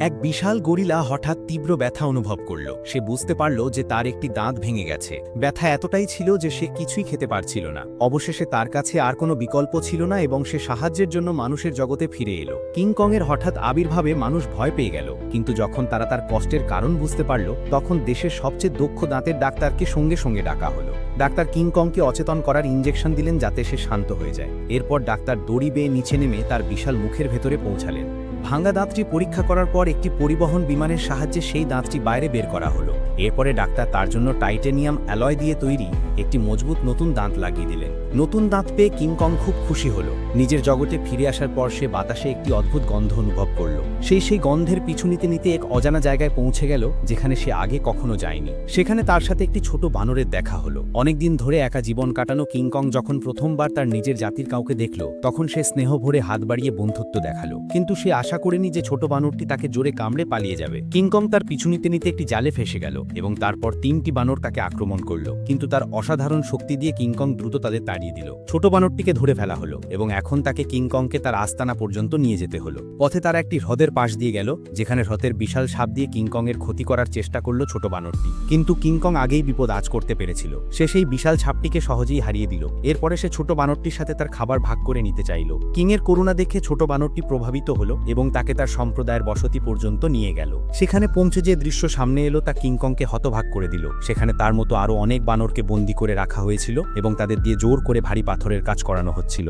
এক বিশাল গরিলা হঠাৎ তীব্র ব্যথা অনুভব করল। সে বুঝতে পারল যে তার একটি দাঁত ভেঙে গেছে। ব্যথা এতটাই ছিল যে সে কিছুই খেতে পারছিল না। অবশেষে তার কাছে আর কোনো বিকল্প ছিল না এবং সে সাহায্যের জন্য মানুষের জগতে ফিরে এলো। কিংকংয়ের হঠাৎ আবির্ভাবে মানুষ ভয় পেয়ে গেল। কিন্তু যখন তারা তার কষ্টের কারণ বুঝতে পারল, তখন দেশের সবচেয়ে দক্ষ দাঁতের ডাক্তারকে সঙ্গে সঙ্গে ডাকা হলো। ডাক্তার কিংকংকে অচেতন করার ইঞ্জেকশন দিলেন যাতে সে শান্ত হয়ে যায়। এরপর ডাক্তার দড়ি বেয়ে নিচে নেমে তার বিশাল মুখের ভেতরে পৌঁছালেন। ভাঙা দাঁতটি পরীক্ষা করার পর একটি পরিবহন বিমানের সাহায্যে সেই দাঁতটি বাইরে বের করা হলো। এরপরে ডাক্তার তার জন্য টাইটেনিয়াম অ্যালয় দিয়ে তৈরি একটি মজবুত নতুন দাঁত লাগিয়ে দিলেন। নতুন দাঁত পেয়ে কিংকং খুব খুশি হলো। নিজের জগতে ফিরে আসার পর সে বাতাসে একটি অদ্ভুত গন্ধ অনুভব করল। সেই সেই গন্ধের পিছু নিতে নিতে এক অজানা জায়গায় পৌঁছে গেল, যেখানে সে আগে কখনো যায়নি। সেখানে তার সাথে একটি ছোট বানরের দেখা হলো। অনেকদিন ধরে একা জীবন কাটানো কিংকং যখন প্রথমবার তার নিজের জাতির কাউকে দেখল, তখন সে স্নেহ ভরে হাত বাড়িয়ে বন্ধুত্ব দেখাল। কিন্তু সে আশা করেনি যে ছোট বানরটি তাকে জোরে কামড়ে পালিয়ে যাবে। কিংকং তার পিছু নিতে নিতে একটি জালে ফেসে গেল এবং তারপর তিনটি বানর তাকে আক্রমণ করল। কিন্তু তার অসাধারণ শক্তি দিয়ে কিংকং দ্রুত তাদের তাড়িয়ে দিল। ছোট বানরটিকে ধরে ফেলা হলো এবং এখন তাকে কিংকংকে তার আস্তানা পর্যন্ত নিয়ে যেতে হলো। পথে তারা একটি হ্রদের পাশ দিয়ে গেল, যেখানে হ্রদের বিশাল সাপ দিয়ে কিংকং এর ক্ষতি করার চেষ্টা করল ছোট বানরটি। কিন্তু কিংকং আগেই বিপদ আজ করতে পেরেছিল। সে সেই বিশাল সাপটিকে সহজেই হারিয়ে দিল। এরপরে সে ছোট বানরটির সাথে তার খাবার ভাগ করে নিতে চাইল। কিংয়ের করুণা দেখে ছোট বানরটি প্রভাবিত হলো এবং তাকে তার সম্প্রদায়ের বসতি পর্যন্ত নিয়ে গেল। সেখানে পৌঁছে যে দৃশ্য সামনে এলো তা কিংকংকে হতভাগ করে দিল। সেখানে তার মতো আরও অনেক বানরকে বন্দি করে রাখা হয়েছিল এবং তাদের দিয়ে জোর করে ভারী পাথরের কাজ করানো হচ্ছিল।